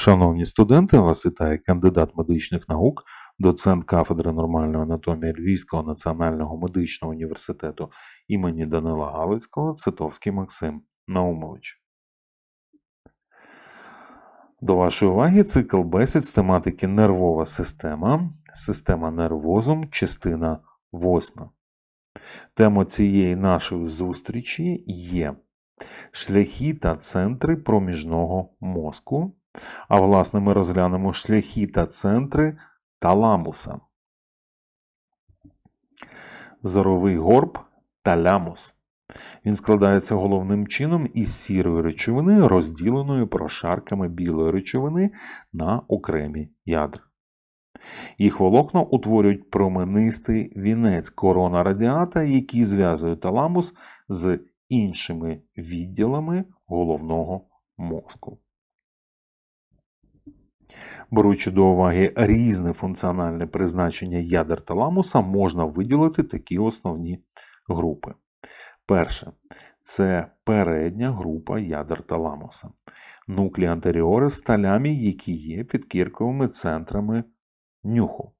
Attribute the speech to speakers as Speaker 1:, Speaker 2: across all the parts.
Speaker 1: Шановні студенти, вас вітає кандидат медичних наук, доцент кафедри нормальної анатомії Львівського національного медичного університету імені Данила Галицького Цитовський Максим Наумович. До вашої уваги цикл бесід з тематики Нервова система, система нервозум, частина 8. Тема цієї нашої зустрічі є шляхи та центри проміжного мозку. А власне ми розглянемо шляхи та центри таламуса. Зоровий горб талямус. Він складається головним чином із сірої речовини, розділеної прошарками білої речовини на окремі ядра. Їх волокна утворюють променистий вінець корона радіата, який зв'язує таламус з іншими відділами головного мозку. Беручи до уваги різне функціональне призначення ядер таламуса, можна виділити такі основні групи. Перше це передня група ядер таламуса. Нуклі антеріори з талями, які є підкірковими центрами нюху.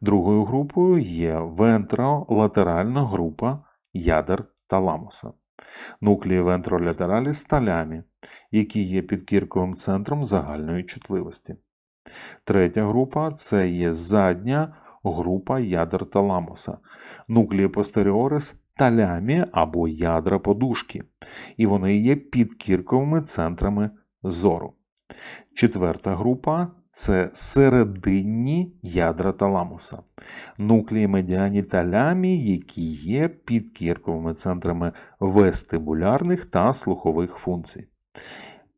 Speaker 1: Другою групою є вентролатеральна група ядер таламуса. Нуклії вентролатералі з талями, які є підкірковим центром загальної чутливості. Третя група це є задня група ядер таламуса, нуклії постеріорис талями або ядра подушки, і вони є підкірковими центрами зору. Четверта група це серединні ядра таламуса, нуклії медіані талямі, які є підкірковими центрами вестибулярних та слухових функцій.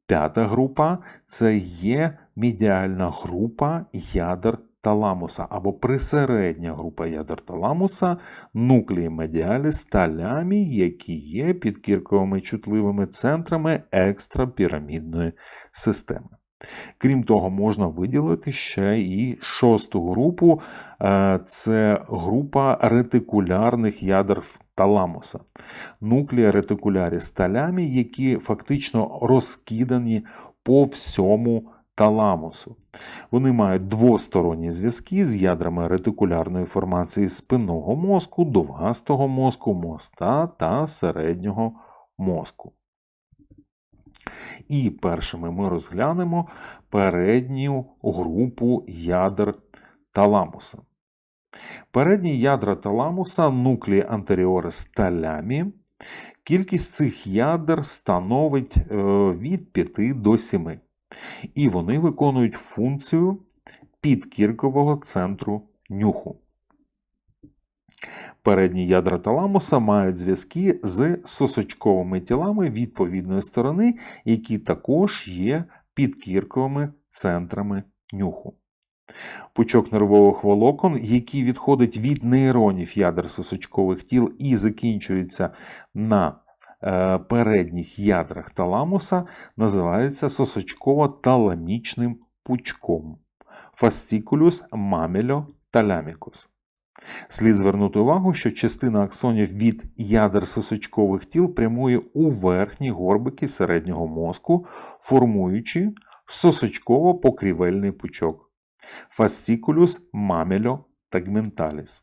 Speaker 1: П'ята група це є медіальна група ядер таламуса або присередня група ядер таламуса, нуклії медіалі з талями, які є підкірковими чутливими центрами екстрапірамідної системи. Крім того, можна виділити ще і шосту групу е, це група ретикулярних ядер таламуса. Нуклія ретикулярі з талями, які фактично розкидані по всьому таламусу. Вони мають двосторонні зв'язки з ядрами ретикулярної формації спинного мозку, довгастого мозку, моста та середнього мозку. І першими ми розглянемо передню групу ядер таламуса. Передні ядра таламуса нуклії антеріорис талями. Кількість цих ядер становить е, від 5 до 7. І вони виконують функцію підкіркового центру нюху. Передні ядра таламуса мають зв'язки з сосочковими тілами відповідної сторони, які також є підкірковими центрами нюху. Пучок нервових волокон, який відходить від нейронів ядер сосочкових тіл і закінчується на передніх ядрах таламуса, називається сосочково-таламічним пучком Fasciculus mammelo-thalamicus. Слід звернути увагу, що частина аксонів від ядер сосочкових тіл прямує у верхні горбики середнього мозку, формуючи сосочково-покрівельний пучок Fasciculus mammelo-tegmentalis.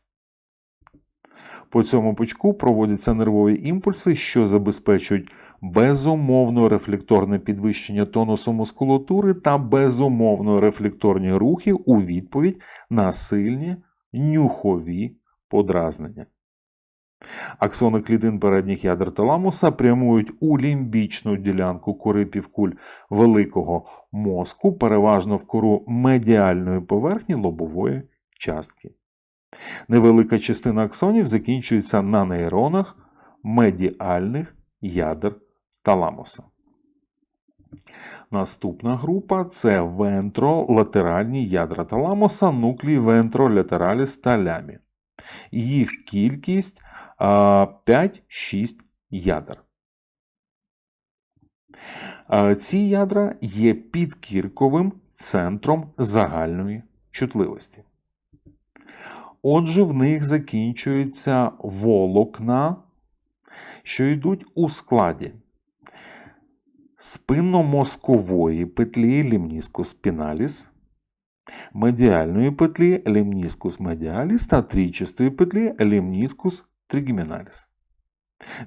Speaker 1: По цьому пучку проводяться нервові імпульси, що забезпечують безумовно рефлекторне підвищення тонусу мускулатури та безумовно рефлекторні рухи у відповідь на сильні нюхові подразнення. Аксони клітин передніх ядер таламуса прямують у лімбічну ділянку кори півкуль великого мозку, переважно в кору медіальної поверхні лобової частки. Невелика частина аксонів закінчується на нейронах медіальних ядер таламуса. Наступна група це вентролатеральні ядра таламуса, нуклії вентролатераліс талямі. Їх кількість 5-6 ядер. Ці ядра є підкірковим центром загальної чутливості. Отже, в них закінчуються волокна, що йдуть у складі спинномозкової петлі лімніскус спіналіс, медіальної петлі лімніскус медіаліс та трійчастої петлі лімніскус тригеміналіс.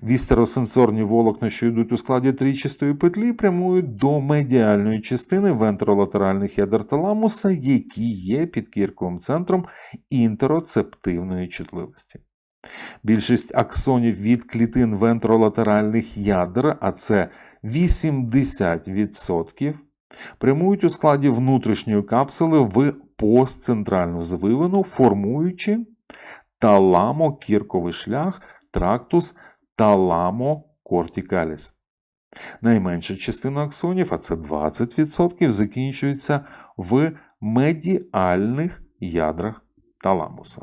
Speaker 1: Вістеросенсорні волокна, що йдуть у складі трійчастої петлі, прямують до медіальної частини вентролатеральних ядер таламуса, які є підкірковим центром інтероцептивної чутливості. Більшість аксонів від клітин вентролатеральних ядер, а це 80%, прямують у складі внутрішньої капсули в постцентральну звивину, формуючи таламокірковий шлях трактус таламокортикаліс. Найменша частина аксонів, а це 20%, закінчується в медіальних ядрах таламуса.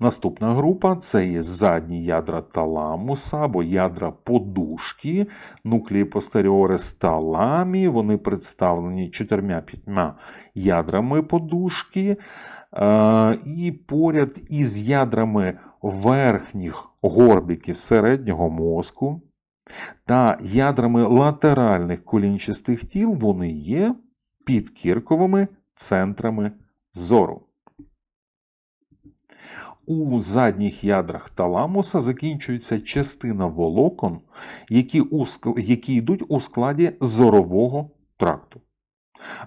Speaker 1: Наступна група це є задні ядра таламуса або ядра подушки, нуклеї постеріорис таламі. Вони представлені 4-5 ядрами подушки. Е, І поряд із ядрами верхніх горбіків середнього мозку та ядрами латеральних колінчастих тіл вони є підкірковими центрами зору. У задніх ядрах таламуса закінчується частина волокон, які, які йдуть у складі зорового тракту.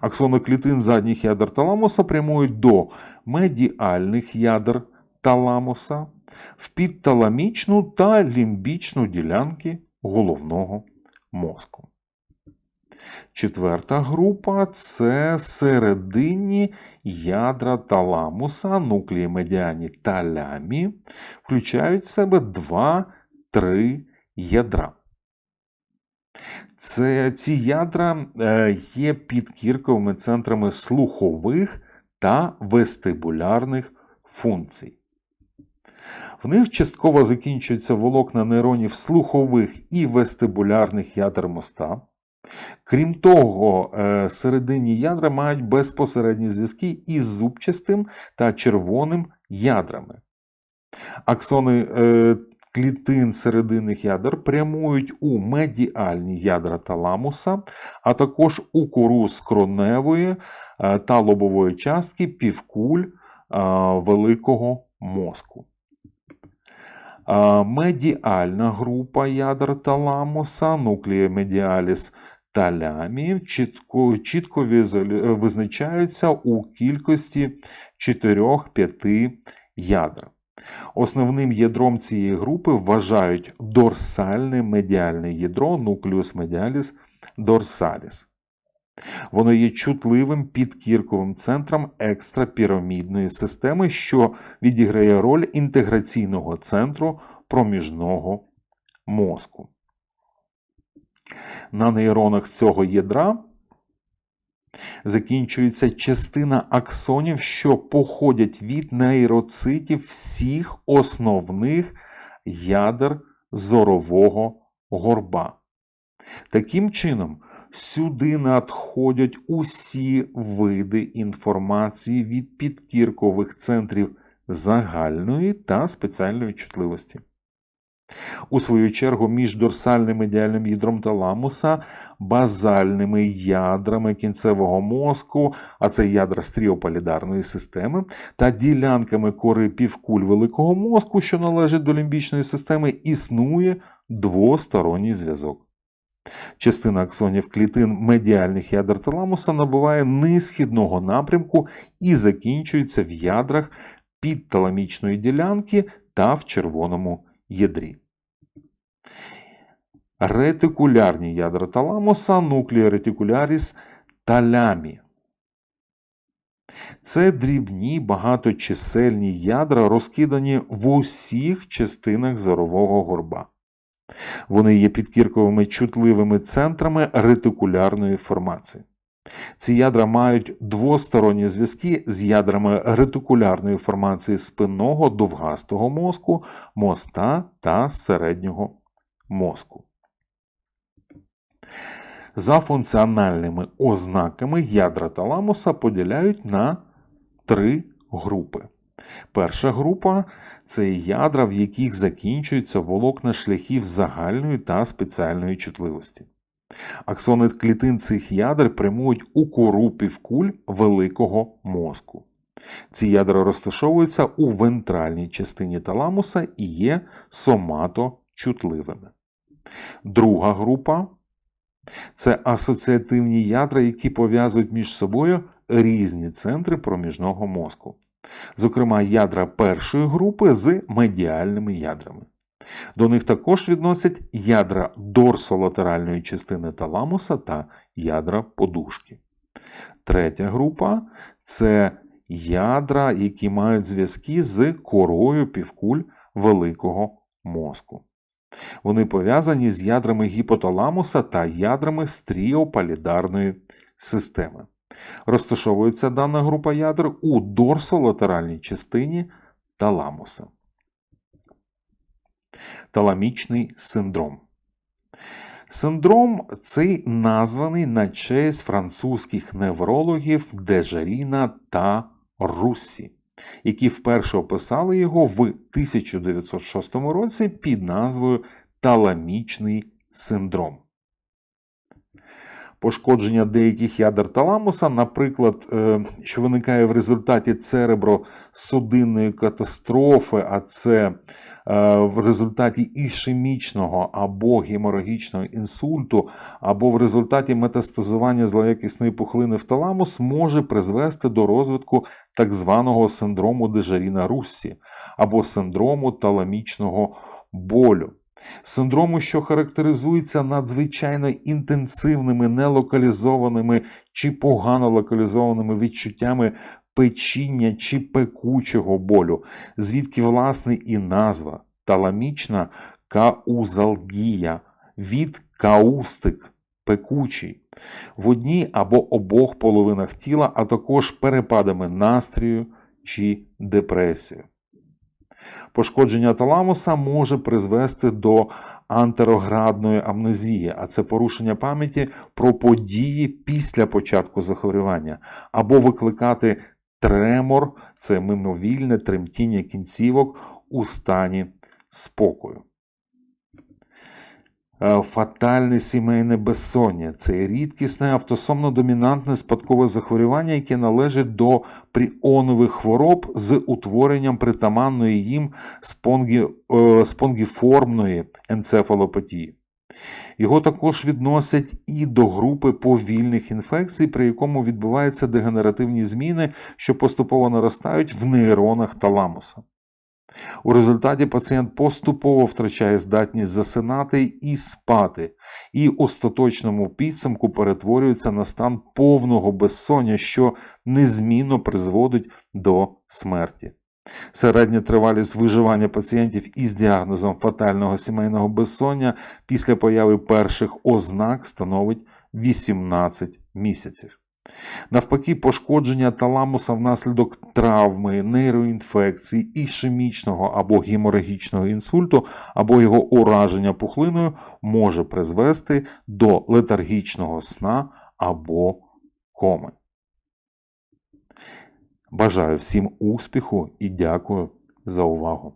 Speaker 1: Аксони клітин задніх ядер таламуса прямують до медіальних ядер таламуса, в підталамічну та лімбічну ділянки головного мозку. Четверта група це серединні ядра таламуса, нуклеї медіані та лямі, включають в себе 2-3 ядра. Це, ці ядра е, є підкірковими центрами слухових та вестибулярних функцій. В них частково закінчуються волокна нейронів слухових і вестибулярних ядер моста. Крім того, е, серединні ядра мають безпосередні зв'язки із зубчастим та червоним ядрами. Аксони е, клітин серединних ядер прямують у медіальні ядра таламуса, а також у кору скроневої е, та лобової частки півкуль великого мозку. Е, Медіальна група ядер таламуса, нуклея медіаліс та лямі чітко, чітко визначаються у кількості 4-5 ядер. Основним ядром цієї групи вважають дорсальне медіальне ядро нуклеус медіаліс дорсаліс. Воно є чутливим підкірковим центром екстрапірамідної системи, що відіграє роль інтеграційного центру проміжного мозку. На нейронах цього ядра закінчується частина аксонів, що походять від нейроцитів всіх основних ядер зорового горба. Таким чином, сюди надходять усі види інформації від підкіркових центрів загальної та спеціальної чутливості. У свою чергу, між дорсальним медіальним ядром таламуса, базальними ядрами кінцевого мозку, а це ядра стріопалідарної системи, та ділянками кори півкуль великого мозку, що належать до лімбічної системи, існує двосторонній зв'язок. Частина аксонів клітин медіальних ядер таламуса набуває нисхідного напрямку і закінчується в ядрах підталамічної ділянки та в червоному ядрі. Ретикулярні ядра таламуса, нуклея ретикуляріс талямі. Це дрібні багаточисельні ядра, розкидані в усіх частинах зорового горба. Вони є підкірковими чутливими центрами ретикулярної формації. Ці ядра мають двосторонні зв'язки з ядрами ретикулярної формації спинного довгастого мозку, моста та середнього мозку. За функціональними ознаками ядра таламуса поділяють на три групи. Перша група це ядра, в яких закінчуються волокна шляхів загальної та спеціальної чутливості. Аксони клітин цих ядер прямують у кору півкуль великого мозку. Ці ядра розташовуються у вентральній частині таламуса і є соматочутливими. Друга група це асоціативні ядра, які пов'язують між собою різні центри проміжного мозку. Зокрема, ядра першої групи з медіальними ядрами. До них також відносять ядра дорсолатеральної частини таламуса та ядра подушки. Третя група це ядра, які мають зв'язки з корою півкуль великого мозку. Вони пов'язані з ядрами гіпоталамуса та ядрами стріопалідарної системи. Розташовується дана група ядер у дорсолатеральній частині таламуса. Таламічний синдром. Синдром цей названий на честь французьких неврологів Дежаріна та Руссі, які вперше описали його в 1906 році під назвою Таламічний синдром. Пошкодження деяких ядер таламуса, наприклад, е, що виникає в результаті церебросудинної катастрофи, а це е, в результаті ішемічного або геморагічного інсульту, або в результаті метастазування злоякісної пухлини в таламус, може призвести до розвитку так званого синдрому дежаріна Руссі або синдрому таламічного болю. Синдрому, що характеризується надзвичайно інтенсивними, нелокалізованими чи погано локалізованими відчуттями печіння чи пекучого болю, звідки, власне, і назва таламічна каузалгія від каустик пекучий в одній або обох половинах тіла, а також перепадами настрію чи депресію. Пошкодження таламуса може призвести до антероградної амнезії, а це порушення пам'яті про події після початку захворювання, або викликати тремор, це мимовільне тремтіння кінцівок у стані спокою. Е, Фатальне сімейне безсоння це рідкісне автосомно-домінантне спадкове захворювання, яке належить до пріонових хвороб з утворенням притаманної їм спонгі, е, спонгіформної енцефалопатії. Його також відносять і до групи повільних інфекцій, при якому відбуваються дегенеративні зміни, що поступово наростають в нейронах таламуса. У результаті пацієнт поступово втрачає здатність засинати і спати, і остаточному підсумку перетворюється на стан повного безсоння, що незмінно призводить до смерті. Середня тривалість виживання пацієнтів із діагнозом фатального сімейного безсоння після появи перших ознак становить 18 місяців. Навпаки, пошкодження таламуса внаслідок травми, нейроінфекції, ішемічного або геморагічного інсульту, або його ураження пухлиною може призвести до летаргічного сна або коми. Бажаю всім успіху і дякую за увагу!